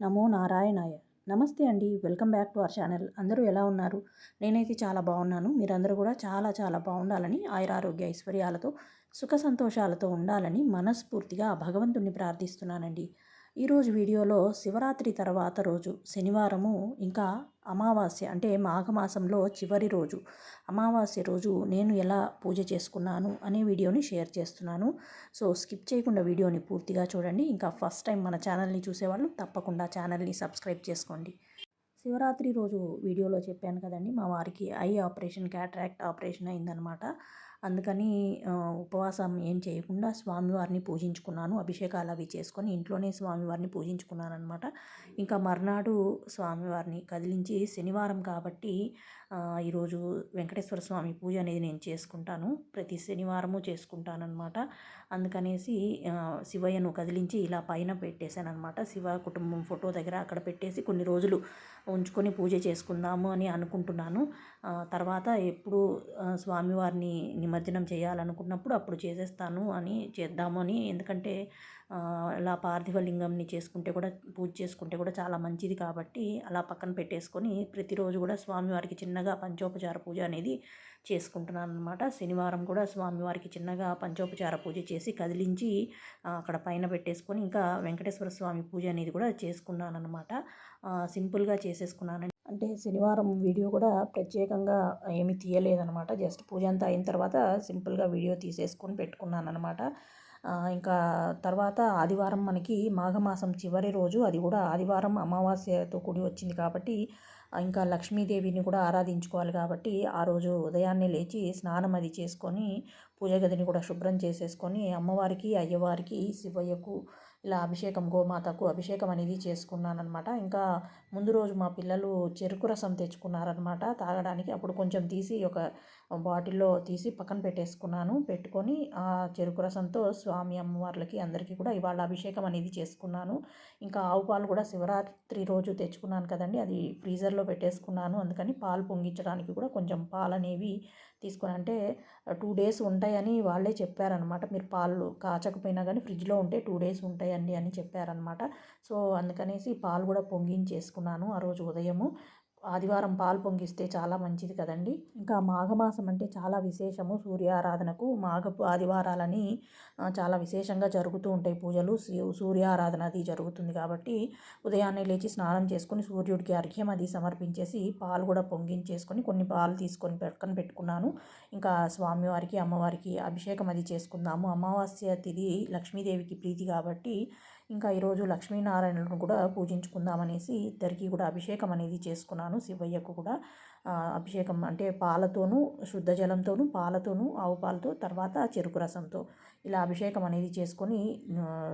నమో నారాయణాయ. నమస్తే అండి welcome back to our channel. అందరూ ఎలా ఉన్నారు? నేనైతే చాలా బాగున్నాను. మీరందరూ కూడా చాలా చాలా బాగుండాలని ఆయురారోగ్య ఐశ్వర్యాలతో సుఖ సంతోషాలతో ఉండాలని మనస్ఫూర్తిగా భగవంతుణ్ణి ప్రార్థిస్తున్నానండి. ఈరోజు వీడియోలో శివరాత్రి తర్వాత రోజు శనివారము ఇంకా అమావాస్య అంటే మాఘమాసంలో చివరి రోజు. అమావాస్య రోజు నేను ఎలా పూజ చేసుకున్నాను అనే వీడియోని షేర్ చేస్తున్నాను. సో స్కిప్ చేయకుండా వీడియోని పూర్తిగా చూడండి. ఇంకా ఫస్ట్ టైం మన ఛానల్ని చూసేవాళ్ళు తప్పకుండా ఛానల్ని సబ్స్క్రైబ్ చేసుకోండి. శివరాత్రి రోజు వీడియోలో చెప్పాను కదండి మా వారికి ఐ ఆపరేషన్ క్యాట్రాక్ట్ ఆపరేషన్ అయిందనమాట. అందుకని ఉపవాసం ఏం చేయకుండా స్వామివారిని పూజించుకున్నాను. అభిషేకాలు అవి చేసుకొని ఇంట్లోనే స్వామివారిని పూజించుకున్నాను అనమాట ఇంకా మర్నాడు స్వామివారిని కదిలించి శనివారం కాబట్టి ఈరోజు వెంకటేశ్వర స్వామి పూజ అనేది నేను చేసుకుంటాను. ప్రతి శనివారము చేసుకుంటానమాట అందుకనేసి శివయ్యను కదిలించి ఇలా పైన పెట్టేశానమాట శివ కుటుంబం ఫోటో దగ్గర అక్కడ పెట్టేసి కొన్ని రోజులు ఉంచుకొని పూజ చేసుకుందాము అని అనుకుంటున్నాను. తర్వాత ఎప్పుడు స్వామివారిని నిమజ్జనం చేయాలనుకున్నప్పుడు అప్పుడు చేసేస్తాను అని చేద్దాము అని. ఎందుకంటే ఇలా పార్థివలింగంని చేసుకుంటే కూడా పూజ చేసుకుంటే కూడా చాలా మంచిది కాబట్టి అలా పక్కన పెట్టేసుకొని ప్రతిరోజు కూడా స్వామివారికి చిన్నగా పంచోపచార పూజ అనేది చేసుకుంటున్నాను అనమాట శనివారం కూడా స్వామివారికి చిన్నగా పంచోపచార పూజ చేసి కదిలించి అక్కడ పైన పెట్టేసుకొని ఇంకా వెంకటేశ్వర స్వామి పూజ అనేది కూడా చేసుకున్నాను అనమాట సింపుల్గా చేసేసుకున్నాను. అంటే శనివారం వీడియో కూడా ప్రత్యేకంగా ఏమీ తీయలేదనమాట జస్ట్ పూజ అంతా అయిన తర్వాత సింపుల్గా వీడియో తీసేసుకొని పెట్టుకున్నాను అనమాట ఇంకా తర్వాత ఆదివారం మనకి మాఘమాసం చివరి రోజు అది కూడా ఆదివారం అమావాస్యతో కూడి వచ్చింది కాబట్టి ఇంకా లక్ష్మీదేవిని కూడా ఆరాధించుకోవాలి కాబట్టి ఆ రోజు ఉదయాన్నే లేచి స్నానం అది చేసుకొని పూజ గదిని కూడా శుభ్రం చేసేసుకొని అమ్మవారికి అయ్యవారికి శివయ్యకు ఇలా అభిషేకం గోమాతకు అభిషేకం అనేది చేసుకున్నానమాట ఇంకా ముందు రోజు మా పిల్లలు చెరుకు రసం తెచ్చుకున్నారనమాట. తాగడానికి అప్పుడు కొంచెం తీసి ఒక బాటిల్లో తీసి పక్కన పెట్టేసుకున్నాను. పెట్టుకొని ఆ చెరుకు రసంతో స్వామి అమ్మవార్లకి అందరికీ కూడా ఇవాళ అభిషేకం అనేది చేసుకున్నాను. ఇంకా ఆవు పాలు కూడా శివరాత్రి రోజు తెచ్చుకున్నాను కదండి. అది ఫ్రీజర్లో పెట్టేసుకున్నాను. అందుకని పాలు పొంగించడానికి కూడా కొంచెం పాలు అనేవి తీసుకొని అంటే టూ డేస్ ఉంటాయని వాళ్ళే చెప్పారనమాట మీరు పాలు కాచకపోయినా కానీ ఫ్రిడ్జ్లో ఉంటే టూ డేస్ ఉంటాయండి అని చెప్పారనమాట సో అందుకనేసి పాలు కూడా పొంగించేసుకున్నాను ఆ రోజు ఉదయము. ఆదివారం పాలు పొంగిస్తే చాలా మంచిది కదండి. ఇంకా మాఘమాసం అంటే చాలా విశేషము. సూర్యారాధనకు మాఘపు ఆదివారాలని చాలా విశేషంగా జరుగుతూ ఉంటాయి పూజలు. సూర్యారాధన అది జరుగుతుంది కాబట్టి ఉదయాన్నే లేచి స్నానం చేసుకుని సూర్యుడికి అర్ఘ్యం అది సమర్పించేసి పాలు కూడా పొంగించేసుకొని కొన్ని పాలు తీసుకొని పక్కన పెట్టుకున్నాను. ఇంకా స్వామివారికి అమ్మవారికి అభిషేకం అది చేసుకుందాము. అమావాస్య తిది లక్ష్మీదేవికి ప్రీతి కాబట్టి ఇంకా ఈరోజు లక్ష్మీనారాయణను కూడా పూజించుకుందామనేసి ఇద్దరికి కూడా అభిషేకం అనేది చేసుకున్నాను. శివయ్యకు కూడా అభిషేకం అంటే పాలతోనూ శుద్ధ జలంతోనూ పాలతోనూ ఆవు పాలతో తర్వాత చెరుకు రసంతో ఇలా అభిషేకం అనేది చేసుకొని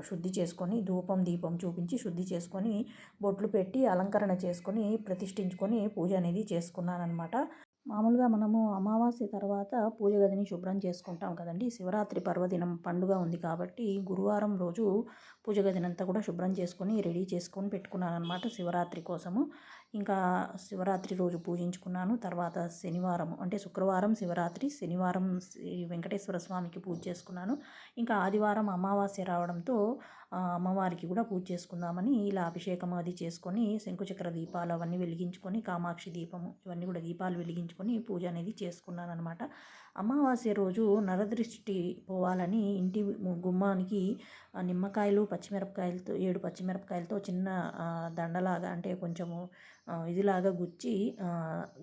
శుద్ధి చేసుకొని ధూపం దీపం చూపించి శుద్ధి చేసుకొని బొట్లు పెట్టి అలంకరణ చేసుకొని ప్రతిష్ఠించుకొని పూజ అనేది చేసుకున్నానమాట మామూలుగా మనము అమావాస్య తర్వాత పూజ గదిని శుభ్రం చేసుకుంటాం కదండి. శివరాత్రి పర్వదినం పండుగ ఉంది కాబట్టి గురువారం రోజు పూజ గదినంతా కూడా శుభ్రం చేసుకొని రెడీ చేసుకొని పెట్టుకున్నాను అనమాట శివరాత్రి కోసము. ఇంకా శివరాత్రి రోజు పూజించుకున్నాను. తర్వాత శనివారం అంటే శుక్రవారం శివరాత్రి శనివారం వెంకటేశ్వర స్వామికి పూజ చేసుకున్నాను. ఇంకా ఆదివారం అమావాస్య రావడంతో అమ్మవారికి కూడా పూజ చేసుకుందామని ఇలా అభిషేకం అది చేసుకొని శంకుచక్ర దీపాలు అవన్నీ వెలిగించుకొని కామాక్షి దీపము ఇవన్నీ కూడా దీపాలు వెలిగించుకొని పూజ అనేది చేసుకున్నాను అనమాట అమావాస్య రోజు నరదృష్టి పోవాలని ఇంటి గుమ్మానికి నిమ్మకాయలు పచ్చిమిరపకాయలతో ఏడు పచ్చిమిరపకాయలతో చిన్న దండలాగా అంటే కొంచెము ఇదిలాగా గుచ్చి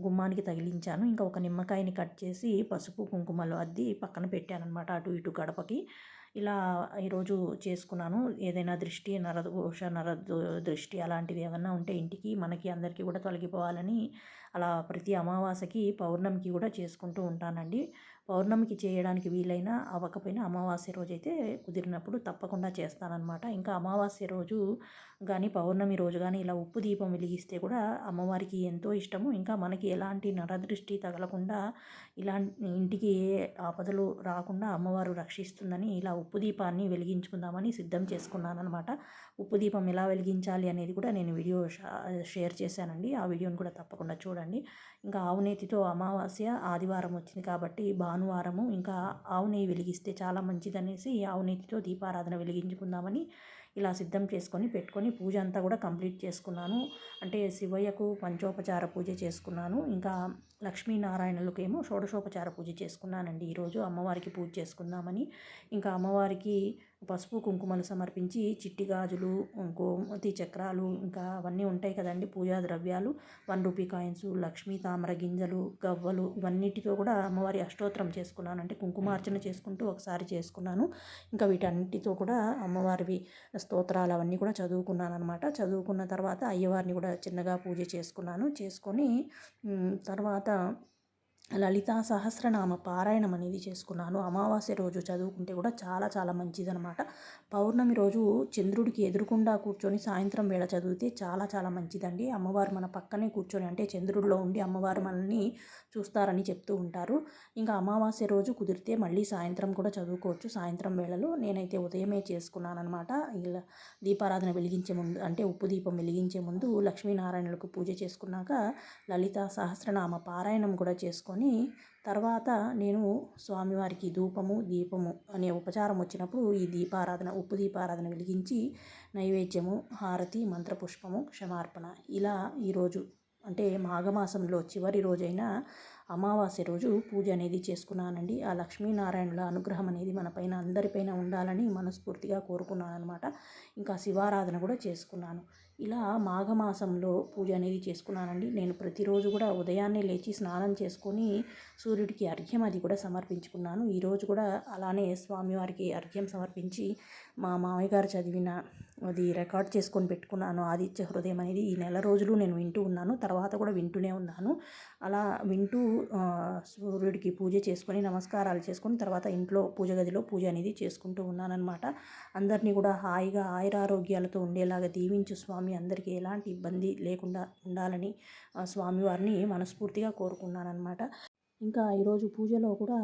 గుమ్మానికి తగిలించాను. ఇంకా ఒక నిమ్మకాయని కట్ చేసి పసుపు కుంకుమలు అద్ది పక్కన పెట్టాను అనమాట అటు ఇటు గడపకి. ఇలా ఈరోజు చేసుకున్నాను. ఏదైనా దృష్టి నరదోష నర దృష్టి అలాంటివి ఏమన్నా ఉంటే ఇంటికి మనకి అందరికీ కూడా తొలగిపోవాలని అలా ప్రతి అమావాస్యకి పౌర్ణమికి కూడా చేసుకుంటూ ఉంటానండి. పౌర్ణమికి చేయడానికి వీలైనా అవ్వకపోయినా అమావాస్య రోజు అయితే కుదిరినప్పుడు తప్పకుండా చేస్తానన్నమాట. ఇంకా అమావాస్య రోజు కానీ పౌర్ణమి రోజు కానీ ఇలా ఉప్పు దీపం వెలిగిస్తే కూడా అమ్మవారికి ఎంతో ఇష్టము. ఇంకా మనకి ఎలాంటి నరదృష్టి తగలకుండా ఇలా ఇంటికి ఏ ఆపదలు రాకుండా అమ్మవారు రక్షిస్తుందని ఇలా ఉప్పు దీపాన్ని వెలిగించుకుందామని సిద్ధం చేసుకున్నాను అనమాట ఉప్పు దీపం ఎలా వెలిగించాలి అనేది కూడా నేను వీడియో షేర్ చేశానండి. ఆ వీడియోని కూడా తప్పకుండా చూడండి. ఇంకా ఆవునేతితో అమావాస్య ఆదివారం వచ్చింది కాబట్టి భానువారము ఇంకా ఆవు నెయ్యి వెలిగిస్తే చాలా మంచిదనేసి ఆవు నేతితో దీపారాధన వెలిగించుకుందామని ఇలా సిద్ధం చేసుకొని పెట్టుకొని పూజ అంతా కూడా కంప్లీట్ చేసుకున్నాను. అంటే శివయ్యకు పంచోపచార పూజ చేసుకున్నాను. ఇంకా లక్ష్మీనారాయణలకేమో షోడశోపచార పూజ చేసుకున్నానండి. ఈరోజు అమ్మవారికి పూజ చేసుకుందామని. ఇంకా అమ్మవారికి పసుపు కుంకుమలు సమర్పించి చిట్టి గాజులు గోమతి చక్రాలు ఇంకా అవన్నీ ఉంటాయి కదండి పూజా ద్రవ్యాలు. వన్ రూపీ కాయిన్స్ లక్ష్మీ తామర గింజలు గవ్వలు ఇవన్నిటితో కూడా అమ్మవారి అష్టోత్తరం చేసుకున్నాను. అంటే కుంకుమార్చన చేసుకుంటూ ఒకసారి చేసుకున్నాను. ఇంకా వీటన్నిటితో కూడా అమ్మవారివి స్తోత్రాలు అవన్నీ కూడా చదువుకున్నాను అనమాట చదువుకున్న తర్వాత అయ్యవారిని కూడా చిన్నగా పూజ చేసుకున్నాను. చేసుకొని తర్వాత లలితా సహస్రనామ పారాయణం అనేది చేసుకున్నాను. అమావాస్య రోజు చదువుకుంటే కూడా చాలా చాలా మంచిదనమాట పౌర్ణమి రోజు చంద్రుడికి ఎదురుకుండా కూర్చొని సాయంత్రం వేళ చదివితే చాలా చాలా మంచిదండి. అమ్మవారు మన పక్కనే కూర్చొని అంటే చంద్రుడిలో ఉండి అమ్మవారు మనల్ని చూస్తారని చెప్తూ ఉంటారు. ఇంకా అమావాస్య రోజు కుదిరితే మళ్ళీ సాయంత్రం కూడా చదువుకోవచ్చు. సాయంత్రం వేళలో నేనైతే ఉదయమే చేసుకున్నాను అనమాట ఇలా దీపారాధన వెలిగించే ముందు అంటే ఉప్పు దీపం వెలిగించే ముందు లక్ష్మీనారాయణులకు పూజ చేసుకున్నాక లలిత సహస్రనామ పారాయణం కూడా చేసుకొని తర్వాత నేను స్వామివారికి ధూపము దీపము అనే ఉపచారం వచ్చినప్పుడు ఈ దీపారాధన ఉప్పు దీపారాధన వెలిగించి నైవేద్యము హారతి మంత్రపుష్పము క్షమార్పణ ఇలా ఈరోజు అంటే మాఘమాసంలో చివరి రోజైన అమావాస్య రోజు పూజ అనేది చేసుకున్నానండి. ఆ లక్ష్మీనారాయణుల అనుగ్రహం అనేది మన పైన అందరిపైన ఉండాలని మనస్ఫూర్తిగా కోరుకున్నాను అనమాట ఇంకా శివారాధన కూడా చేసుకున్నాను. ఇలా మాఘమాసంలో పూజ అనేది చేసుకున్నానండి. నేను ప్రతిరోజు కూడా ఉదయాన్నే లేచి స్నానం చేసుకొని సూర్యుడికి అర్ఘ్యం అది కూడా సమర్పించుకున్నాను. ఈరోజు కూడా అలానే స్వామివారికి అర్ఘ్యం సమర్పించి మా మామయ్య గారు చదివిన అది రికార్డ్ చేసుకొని పెట్టుకున్నాను. ఆదిత్య హృదయం అనేది ఈ నెల రోజులు నేను వింటూ ఉన్నాను. తర్వాత కూడా వింటూనే ఉన్నాను. అలా వింటూ సూర్యుడికి పూజ చేసుకొని నమస్కారాలు చేసుకొని తర్వాత ఇంట్లో పూజ గదిలో పూజ అనేది చేసుకుంటూ ఉన్నానన్నమాట. అందరినీ కూడా హాయిగా ఆయురారోగ్యాలతో ఉండేలాగా దీవించు స్వామి. అందరికీ ఎలాంటి ఇబ్బంది లేకుండా ఉండాలని స్వామివారిని మనస్ఫూర్తిగా కోరుకున్నానమాట ఇంకా ఈరోజు పూజలో కూడా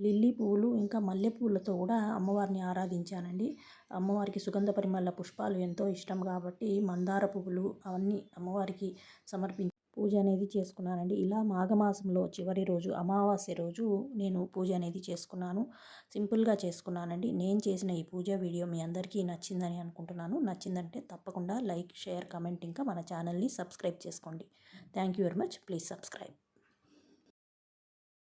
లిల్లీ పువ్వులు ఇంకా మల్లె పువ్వులతో కూడా అమ్మవారిని ఆరాధించానండి. అమ్మవారికి సుగంధ పరిమళ పుష్పాలు ఎంతో ఇష్టం కాబట్టి మందార పువ్వులు అవన్నీ అమ్మవారికి సమర్పించి పూజ అనేది చేసుకున్నానండి. ఇలా మాఘమాసంలో చివరి రోజు అమావాస్య రోజు నేను పూజ అనేది చేసుకున్నాను. సింపుల్గా చేసుకున్నానండి. నేను చేసిన ఈ పూజ వీడియో మీ అందరికీ నచ్చిందని అనుకుంటున్నాను. నచ్చిందంటే తప్పకుండా లైక్ షేర్ కమెంట్ ఇంకా మన ఛానల్ని సబ్స్క్రైబ్ చేసుకోండి. Thank you very much. Please subscribe.